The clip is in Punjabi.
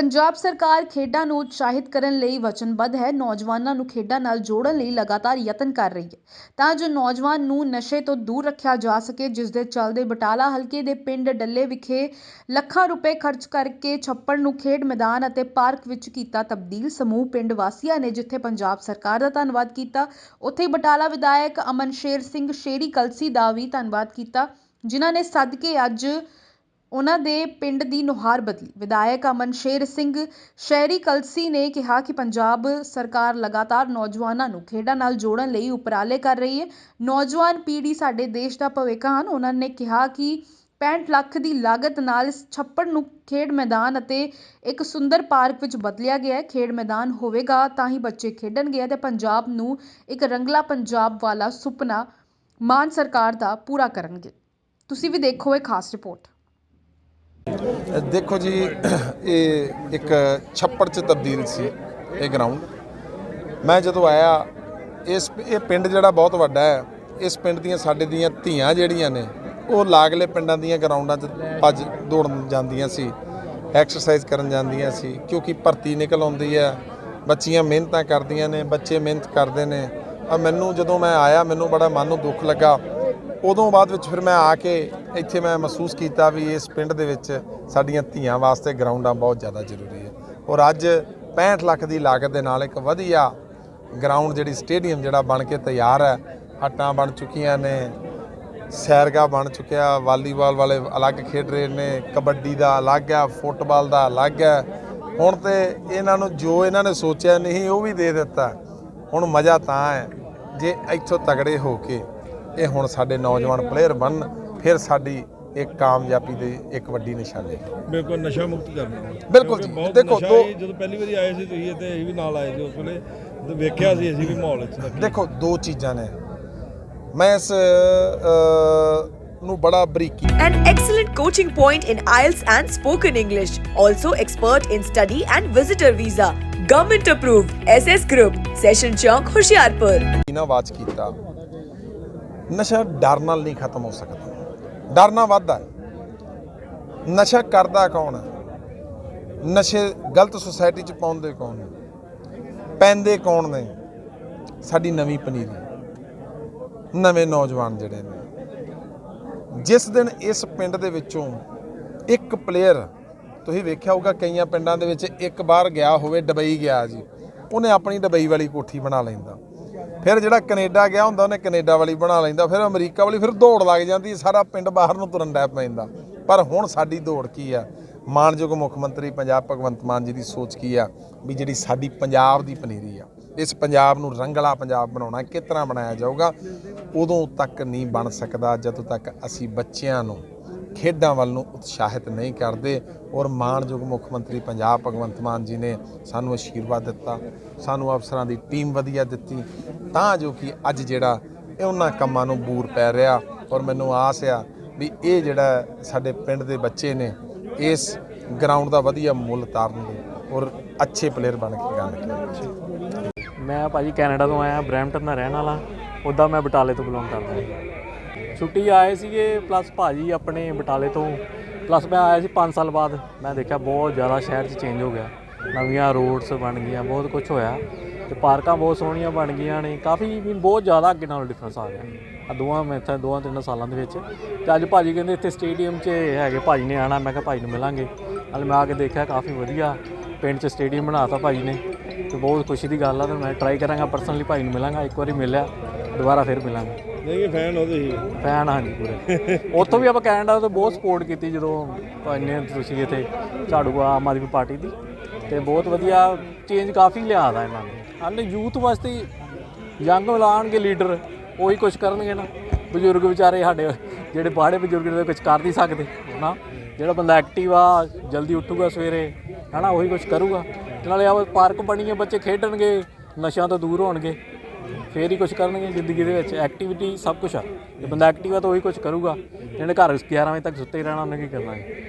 ਪੰਜਾਬ ਸਰਕਾਰ ਖੇਡਾਂ ਨੂੰ ਉਤਸ਼ਾਹਿਤ ਕਰਨ ਲਈ ਵਚਨਬੱਧ ਹੈ। ਨੌਜਵਾਨਾਂ ਨੂੰ ਖੇਡਾਂ ਨਾਲ ਜੋੜਨ ਲਈ ਲਗਾਤਾਰ ਯਤਨ ਕਰ ਰਹੀ ਹੈ। ਤਾਂ ਜੋ ਨੌਜਵਾਨ ਨੂੰ ਨਸ਼ੇ ਤੋਂ ਦੂਰ ਰੱਖਿਆ ਜਾ ਸਕੇ ਜਿਸ ਦੇ ਚੱਲਦੇ ਬਟਾਲਾ ਹਲਕੇ ਦੇ ਪਿੰਡ ਡੱਲੇ ਵਿਖੇ ਲੱਖਾਂ ਰੁਪਏ ਖਰਚ ਕਰਕੇ ਛੱਪੜ ਨੂੰ ਖੇਡ ਮੈਦਾਨ ਅਤੇ ਪਾਰਕ ਵਿੱਚ ਕੀਤਾ ਤਬਦੀਲ। ਸਮੂਹ ਪਿੰਡ ਵਾਸੀਆਂ ਨੇ ਜਿੱਥੇ ਪੰਜਾਬ ਸਰਕਾਰ ਦਾ ਧੰਨਵਾਦ ਕੀਤਾ, ਉੱਥੇ ਹੀ ਬਟਾਲਾ ਵਿਧਾਇਕ ਅਮਨ ਸ਼ੇਰ ਸਿੰਘ ਸ਼ੇਰੀ ਕਲਸੀ ਦਾ ਵੀ ਧੰਨਵਾਦ ਕੀਤਾ, ਜਿਨ੍ਹਾਂ ਨੇ ਸਦਕੇ ਅੱਜ ਉਹਨਾਂ ਦੇ ਪਿੰਡ ਦੀ ਨੁਹਾਰ ਬਦਲੀ। ਵਿਧਾਇਕ ਅਮਨ ਸ਼ੇਰ ਸਿੰਘ ਸ਼ਹਿਰੀ ਕਲਸੀ ਨੇ ਕਿਹਾ ਕਿ ਪੰਜਾਬ ਸਰਕਾਰ ਲਗਾਤਾਰ ਨੌਜਵਾਨਾਂ ਨੂੰ ਖੇਡਾਂ ਨਾਲ ਜੋੜਨ ਲਈ ਉਪਰਾਲੇ ਕਰ ਰਹੀ ਹੈ। ਨੌਜਵਾਨ ਪੀੜ੍ਹੀ ਸਾਡੇ ਦੇਸ਼ ਦਾ ਭਵਿੱਖ ਹਨ। ਉਹਨਾਂ ਨੇ ਕਿਹਾ ਕਿ 65 ਲੱਖ ਦੀ ਲਾਗਤ ਨਾਲ ਇਸ ਛੱਪੜ ਨੂੰ ਖੇਡ ਮੈਦਾਨ ਅਤੇ ਇੱਕ ਸੁੰਦਰ ਪਾਰਕ ਵਿੱਚ ਬਦਲਿਆ ਗਿਆ ਹੈ। ਖੇਡ ਮੈਦਾਨ ਹੋਵੇਗਾ ਤਾਂ ਹੀ ਬੱਚੇ ਖੇਡਣਗੇ ਅਤੇ ਪੰਜਾਬ ਨੂੰ ਇੱਕ ਰੰਗਲਾ ਪੰਜਾਬ ਵਾਲਾ ਸੁਪਨਾ ਮਾਨ ਸਰਕਾਰ ਦਾ ਪੂਰਾ ਕਰਨਗੇ। ਤੁਸੀਂ ਵੀ ਦੇਖੋ ਇਹ ਖਾਸ ਰਿਪੋਰਟ। ਦੇਖੋ ਜੀ, ਇਹ ਇੱਕ ਛੱਪੜ 'ਚ ਤਬਦੀਲ ਸੀ ਇਹ ਗਰਾਊਂਡ ਮੈਂ ਜਦੋਂ ਆਇਆ, ਇਸ ਇਹ ਪਿੰਡ ਜਿਹੜਾ ਬਹੁਤ ਵੱਡਾ ਹੈ, ਇਸ ਪਿੰਡ ਦੀਆਂ ਸਾਡੇ ਦੀਆਂ ਧੀਆਂ ਜਿਹੜੀਆਂ ਨੇ, ਉਹ ਲਾਗਲੇ ਪਿੰਡਾਂ ਦੀਆਂ ਗਰਾਊਂਡਾਂ 'ਚ ਭੱਜ ਦੌੜਨ ਜਾਂਦੀਆਂ ਸੀ ਐਕਸਰਸਾਈਜ਼ ਕਰਨ ਜਾਂਦੀਆਂ ਸੀ, ਕਿਉਂਕਿ ਭਰਤੀ ਨਿਕਲ ਆਉਂਦੀ ਹੈ, ਬੱਚੀਆਂ ਮਿਹਨਤਾਂ ਕਰਦੀਆਂ ਨੇ, ਬੱਚੇ ਮਿਹਨਤ ਕਰਦੇ ਨੇ। ਆ ਮੈਨੂੰ ਜਦੋਂ ਮੈਂ ਆਇਆ, ਮੈਨੂੰ ਬੜਾ ਮਨ ਨੂੰ ਦੁੱਖ ਲੱਗਾ ਉਦੋਂ ਬਾਅਦ ਵਿੱਚ ਫਿਰ ਮੈਂ ਆ ਕੇ ਇੱਥੇ ਮੈਂ ਮਹਿਸੂਸ ਕੀਤਾ ਵੀ ਇਸ ਪਿੰਡ ਦੇ ਵਿੱਚ ਸਾਡੀਆਂ ਧੀਆਂ ਵਾਸਤੇ ਗਰਾਊਂਡਾਂ ਬਹੁਤ ਜ਼ਿਆਦਾ ਜ਼ਰੂਰੀ ਹੈ। ਔਰ ਅੱਜ 65 ਲੱਖ ਦੀ ਲਾਗਤ ਦੇ ਨਾਲ ਇੱਕ ਵਧੀਆ ਗਰਾਊਂਡ ਜਿਹੜੀ ਸਟੇਡੀਅਮ ਜਿਹੜਾ ਬਣ ਕੇ ਤਿਆਰ ਹੈ, ਹੱਟਾਂ ਬਣ ਚੁੱਕੀਆਂ ਨੇ, ਸੈਰਗਾ ਬਣ ਚੁੱਕਿਆ, ਵਾਲੀਬਾਲ ਵਾਲੇ ਅਲੱਗ ਖੇਡ ਰਹੇ ਨੇ, ਕਬੱਡੀ ਦਾ ਅਲੱਗ ਹੈ, ਫੁੱਟਬਾਲ ਦਾ ਅਲੱਗ ਹੈ। ਹੁਣ ਤੇ ਇਹਨਾਂ ਨੂੰ ਜੋ ਇਹਨਾਂ ਨੇ ਸੋਚਿਆ ਨਹੀਂ ਉਹ ਵੀ ਦੇ ਦਿੱਤਾ। ਹੁਣ ਮਜ਼ਾ ਤਾਂ ਹੈ, ਜੇ ਇੱਥੋਂ ਤਗੜੇ ਹੋ ਕੇ ਇਹ ਹੁਣ ਸਾਡੇ ਨੌਜਵਾਨ ਪਲੇਅਰ ਬਣਨ ਫਿਰ ਸਾਡੀ ਇੱਕ ਕਾਮਯਾਬੀ ਦੀ ਇੱਕ ਵੱਡੀ ਨਿਸ਼ਾਨੀ ਹੈ ਬਿਲਕੁਲ ਨਸ਼ਾ ਮੁਕਤ ਕਰਨਾ ਬਿਲਕੁਲ ਕਿਉਂਕਿ ਜੀ, ਬਹੁਤ ਦੇਖੋ, ਨਸ਼ਾ ਦੋ- ਸੀ, ਜਦੋਂ ਪਹਿਲੀ ਵਾਰੀ ਆਏ ਸੀ ਤੁਸੀਂ ਤੇ ਅਸੀਂ ਵੀ ਨਾਲ ਆਏ ਸੀ ਉਸ ਵੇਲੇ ਤੇ ਵੇਖਿਆ ਸੀ ਅਸੀਂ ਵੀ ਮਾਹੌਲ ਇੱਥੇ ਦਾ ਦੇਖੋ ਦੋ ਚੀਜ਼ਾਂ ਨੇ ਮੈਂ ਇਸ ਅ, ਨੂੰ ਬੜਾ ਬਰੀਕੀ An excellent coaching point in IELTS and spoken English. Also expert in study and visitor visa. Government approved. SS Group. Session Chowk, Hoshiarpur. ਨਾ ਵਾਚ ਕੀਤਾ ਨਸ਼ਾ ਡਰ ਨਾਲ ਨਹੀਂ ਖਤਮ ਹੋ ਸਕਦਾ। ਡਰ ਨਾਲ ਵੱਧਦਾ ਹੈ। ਨਸ਼ਾ ਕਰਦਾ ਕੌਣ ਹੈ? ਨਸ਼ੇ ਗਲਤ ਸੁਸਾਇਟੀ ਚ ਪਾਉਂਦੇ ਕੌਣ ਨੇ? ਪੈਂਦੇ ਕੌਣ ਨੇ? ਸਾਡੀ ਨਵੀਂ ਪਨੀਰੀ। ਨਵੇਂ ਨੌਜਵਾਨ ਜਿਹੜੇ ਨੇ। ਜਿਸ ਦਿਨ ਇਸ ਪਿੰਡ ਦੇ ਵਿੱਚੋਂ ਇੱਕ ਪਲੇਅਰ ਤੁਸੀਂ ਵੇਖਿਆ ਹੋਊਗਾ ਕਈਆਂ ਪਿੰਡਾਂ ਦੇ ਵਿੱਚ ਇੱਕ ਵਾਰ ਗਿਆ ਹੋਵੇ, ਡਬਈ ਗਿਆ ਜੀ। ਉਹਨੇ ਆਪਣੀ ਡਬਈ ਵਾਲੀ ਕੋਠੀ ਬਣਾ ਲੈਂਦਾ। ਫਿਰ ਜਿਹੜਾ ਕੈਨੇਡਾ ਗਿਆ ਹੁੰਦਾ, ਉਹਨੇ ਕੈਨੇਡਾ ਵਾਲੀ ਬਣਾ ਲੈਂਦਾ, ਫਿਰ ਅਮਰੀਕਾ ਵਾਲੀ ਫਿਰ ਦੌੜ ਲੱਗ ਜਾਂਦੀ, ਸਾਰਾ ਪਿੰਡ ਬਾਹਰ ਨੂੰ ਤੁਰਨ ਲੱਗ ਪੈਂਦਾ। ਪਰ ਹੁਣ ਸਾਡੀ ਦੌੜ ਕੀ ਆ? ਮਾਨਯੋਗ ਮੁੱਖ ਮੰਤਰੀ ਪੰਜਾਬ ਭਗਵੰਤ ਮਾਨ ਜੀ ਦੀ ਸੋਚ ਕੀ ਆ? ਵੀ ਜਿਹੜੀ ਸਾਡੀ ਪੰਜਾਬ ਦੀ ਪਨੀਰੀ ਆ, ਇਸ ਪੰਜਾਬ ਨੂੰ ਰੰਗਲਾ ਪੰਜਾਬ ਬਣਾਉਣਾ ਕਿਸ ਤਰ੍ਹਾਂ ਬਣਾਇਆ ਜਾਊਗਾ, ਉਦੋਂ ਤੱਕ ਨਹੀਂ ਬਣ ਸਕਦਾ, ਜਦੋਂ ਤੱਕ ਅਸੀਂ ਬੱਚਿਆਂ ਨੂੰ ਖੇਡਾਂ ਵੱਲ ਨੂੰ ਉਤਸ਼ਾਹਿਤ ਨਹੀਂ ਕਰਦੇ ਔਰ ਮਾਣਯੋਗ ਮੁੱਖ ਮੰਤਰੀ ਪੰਜਾਬ ਭਗਵੰਤ ਮਾਨ ਜੀ ਨੇ ਸਾਨੂੰ ਅਸ਼ੀਰਵਾਦ ਦਿੱਤਾ, ਸਾਨੂੰ ਅਫਸਰਾਂ ਦੀ ਟੀਮ ਵਧੀਆ ਦਿੱਤੀ, ਤਾਂ ਜੋ ਕਿ ਅੱਜ ਜਿਹੜਾ ਉਹਨਾਂ ਕੰਮਾਂ ਨੂੰ ਬੂਰ ਪੈ ਰਿਹਾ ਔਰ ਮੈਨੂੰ ਆਸ ਆ ਵੀ ਇਹ ਜਿਹੜਾ ਸਾਡੇ ਪਿੰਡ ਦੇ ਬੱਚੇ ਨੇ, ਇਸ ਗਰਾਊਂਡ ਦਾ ਵਧੀਆ ਮੁੱਲ ਤਾਰਨਗੇ ਔਰ ਅੱਛੇ ਪਲੇਅਰ ਬਣ ਕੇ ਗਾਣਗੇ ਮੈਂ ਭਾਜੀ ਕੈਨੇਡਾ ਤੋਂ ਆਇਆ, ਬਰੈਂਪਟਨ ਦਾ ਰਹਿਣ ਵਾਲਾ, ਉੱਦਾਂ ਮੈਂ ਬਟਾਲੇ ਤੋਂ ਬਿਲੋਂਗ ਕਰਦਾ ਹਾਂ। ਛੁੱਟੀ ਆਏ ਸੀਗੇ ਪਲੱਸ ਭਾਜੀ ਆਪਣੇ ਬਟਾਲੇ ਤੋਂ। ਪਲੱਸ ਮੈਂ ਆਇਆ ਸੀ 5 ਸਾਲ ਬਾਅਦ। ਮੈਂ ਦੇਖਿਆ ਬਹੁਤ ਜ਼ਿਆਦਾ ਸ਼ਹਿਰ 'ਚ ਚੇਂਜ ਹੋ ਗਿਆ। ਨਵੀਆਂ ਰੋਡਸ ਬਣ ਗਈਆਂ, ਬਹੁਤ ਕੁਝ ਹੋਇਆ। ਤੇ ਪਾਰਕਾਂ ਬਹੁਤ ਸੋਹਣੀਆਂ ਬਣ ਗਈਆਂ ਨੇ। ਕਾਫੀ ਵੀ ਬਹੁਤ ਜ਼ਿਆਦਾ ਅੱਗੇ ਨਾਲੋਂ ਡਿਫਰੈਂਸ ਆ ਗਿਆ। ਆ ਦੋਵਾਂ ਮੈਂ ਇੱਥੇ, ਦੋਵਾਂ ਤਿੰਨਾਂ ਸਾਲਾਂ ਦੇ ਵਿੱਚ। ਤੇ ਅੱਜ ਭਾਜੀ ਕਹਿੰਦੇ ਇੱਥੇ ਸਟੇਡੀਅਮ 'ਚ ਹੈਗੇ, ਭਾਜੀ ਨੇ ਆਣਾ ਮੈਂ ਕਿਹਾ ਭਾਜੀ ਨੂੰ ਮਿਲਾਂਗੇ। ਨਾਲ ਮੈਂ ਆ ਕੇ ਦੇਖਿਆ, ਕਾਫੀ ਵਧੀਆ ਪਿੰਡ 'ਚ ਸਟੇਡੀਅਮ ਬਣਾਤਾ ਭਾਜੀ ਨੇ। ਤੇ ਬਹੁਤ ਖੁਸ਼ੀ ਦੀ ਗੱਲ ਆ ਤੇ ਮੈਂ ਟਰਾਈ ਕਰਾਂਗਾ। ਪਰਸਨਲੀ ਭਾਈ ਨੂੰ ਮਿਲਾਂਗਾ। ਇੱਕ ਵਾਰੀ ਮਿਲਿਆ, ਦੁਬਾਰਾ ਫਿਰ ਮਿਲਾਂਗਾ। ਨਹੀਂ ਫੈਨ ਹੋ ਤੁਸੀਂ ਫੈਨ ਹਾਂਜੀ ਪੂਰੇ। ਉੱਥੋਂ ਵੀ ਆਪਾਂ ਕੈਨੇਡਾ ਤੋਂ ਬਹੁਤ ਸਪੋਰਟ ਕੀਤੀ ਜਦੋਂ ਇੰਨੇ ਤੁਸੀਂ ਇੱਥੇ ਝਾੜੂ ਆਮ ਆਦਮੀ ਪਾਰਟੀ ਦੀ। ਤੇ ਬਹੁਤ ਵਧੀਆ ਚੇਂਜ ਕਾਫੀ ਲਿਆਦਾ ਇਹਨਾਂ ਨੇ। ਹਾਲੇ ਯੂਥ ਵਾਸਤੇ ਯੰਗ ਲਾਣਗੇ ਲੀਡਰ ਉਹੀ ਕੁਝ ਕਰਨਗੇ ਨਾ। ਬਜ਼ੁਰਗ ਵਿਚਾਰੇ ਸਾਡੇ, ਜਿਹੜੇ ਬਾਹੜੇ ਬਜ਼ੁਰਗ ਨੇ ਕੁਝ ਕਰ ਨਹੀਂ ਸਕਦੇ ਨਾ ਜਿਹੜਾ ਬੰਦਾ ਐਕਟਿਵ ਆ, ਜਲਦੀ ਉੱਠੂਗਾ ਸਵੇਰੇ, ਹਨਾ? ਉਹੀ ਕੁਝ ਕਰੂਗਾ। ਤੇ ਨਾਲੇ ਆ ਪਾਰਕ ਬਣੀਏ, ਬੱਚੇ ਖੇਡਣਗੇ, ਨਸ਼ਿਆਂ ਤੋਂ ਦੂਰ ਹੋਣਗੇ। ਫੇਰ ਹੀ ਕੁਝ ਕਰਨਗੇ ਜ਼ਿੰਦਗੀ ਦੇ ਵਿੱਚ। ਐਕਟੀਵਿਟੀ ਸਭ ਕੁਝ ਆ। ਜੇ ਬੰਦਾ ਐਕਟਿਵ ਆ ਤਾਂ ਉਹੀ ਕੁਝ ਕਰੂਗਾ। ਜਿਹੜੇ ਘਰ 11 ਵਜੇ ਤੱਕ ਸੁੱਤੇ ਹੀ ਰਹਿਣਾ, ਉਹਨੇ ਕੀ ਕਰਨਾ ਹੈ